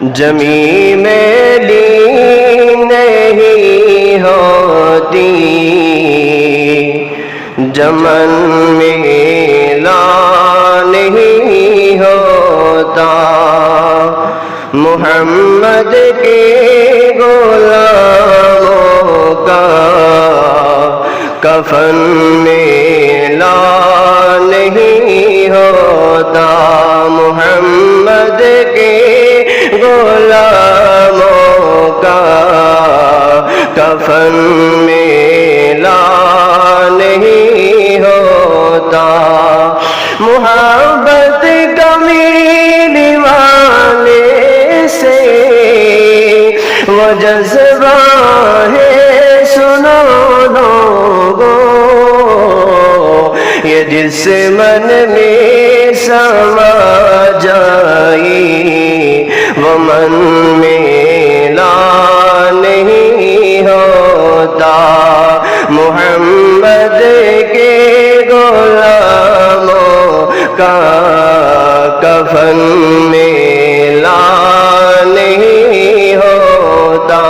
جمی میلی نہیں ہوتی۔ جمن میلا نہیں ہوتا۔ محمد کے غلاموں کا کفن میلا نہیں ہوتا۔ محمد کے غلاموں کا کفن میلا نہیں ہوتا۔ محبت کمی والے سے وہ جذبہ ہے سنو لوگو یہ جس من میں سما وہ من میں لا نہیں ہوتا۔ محمد کے غلاموں کا کفن میں لا نہیں ہوتا۔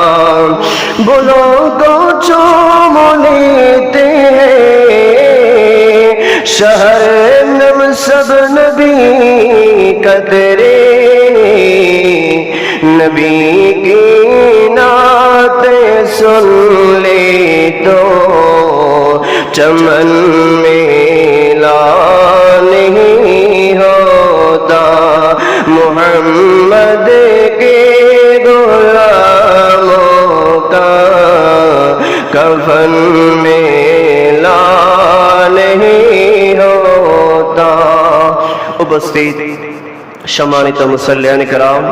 بولو کو چوم لیتے ہیں۔ شہر نم سب نبی قدرے نبی کی نعت سن لے تو چمن میلا نہیں ہوتا محمد کے غلاموں کا کفن میلا نہیں ہوتا۔ اپستی شمانی تو مسلح کرام